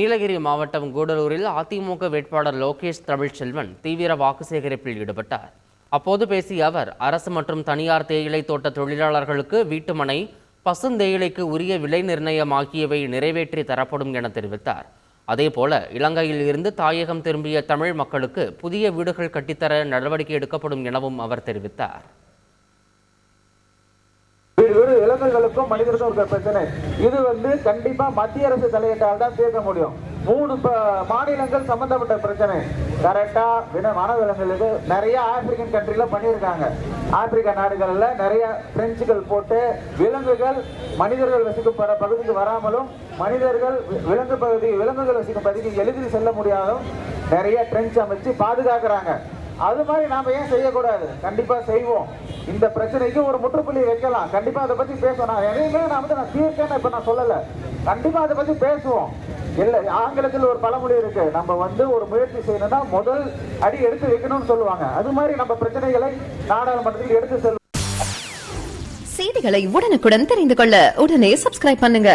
நீலகிரி மாவட்டம் கூடலூரில் அதிமுக வேட்பாளர் லோகேஷ் தமிழ்ச்செல்வன் தீவிர வாக்கு சேகரிப்பில் ஈடுபட்டார். அப்போது பேசிய அவர் அரசு மற்றும் தனியார் தேயிலை தோட்ட தொழிலாளர்களுக்கு வீட்டுமனை பசுந்தேயிலைக்கு உரிய விலை நிர்ணயம் ஆகியவை நிறைவேற்றி தரப்படும் என தெரிவித்தார். அதேபோல இலங்கையில் இருந்து தாயகம் திரும்பிய தமிழ் மக்களுக்கு புதிய வீடுகள் கட்டித்தர நடவடிக்கை எடுக்கப்படும் எனவும் அவர் தெரிவித்தார். வீடு விலங்குகளுக்கும் மனிதருக்கும் இருக்கிற பிரச்சனை இது வந்து கண்டிப்பா மத்திய அரசு தலையிட்டால் தான் தீர்க்க முடியும். மூணு மாநிலங்கள் சம்பந்தப்பட்ட பிரச்சனை. கரெக்டா வின விலங்குகளுக்கு நிறைய ஆப்பிரிக்கன் கண்ட்ரில பண்ணியிருக்காங்க. ஆப்பிரிக்க நாடுகள்ல நிறைய பிரெஞ்சுகள் போட்டு விலங்குகள் மனிதர்கள் வசிக்கும் பகுதிக்கு வராமலும் மனிதர்கள் விலங்கு பகுதி விலங்குகள் வசிக்கும் பகுதிக்கு எளிதில் செல்ல முடியாதும் நிறைய ட்ரெஞ்ச் அமைச்சு பாதுகாக்கிறாங்க. அது மாதிரி நாம ஏன் செய்யக்கூடாது? கண்டிப்பா செய்வோம். இந்த பிரச்சனைக்கு ஒரு முற்றுப்புள்ளி வைக்கலாம். கண்டிப்பா அதை பத்தி பேசணும் நான் எதையுமே நான் வந்து நான் தீர்க்கேன்னு இப்ப நான் சொல்லல. கண்டிப்பா அதை பத்தி பேசுவோம். இல்ல ஆங்கிலத்தில் ஒரு பழமொழி இருக்கு. நம்ம வந்து ஒரு முயற்சி செய்யணும்னா முதல் அடி எடுத்து வைக்கணும்னு சொல்லுவாங்க. அது மாதிரி நம்ம பிரச்சனைகளை நாடாளுமன்றத்தில் எடுத்து செல்வோம். செய்திகளை உடனுக்குடன் தெரிந்து கொள்ள உடனே சப்ஸ்கிரைப் பண்ணுங்க.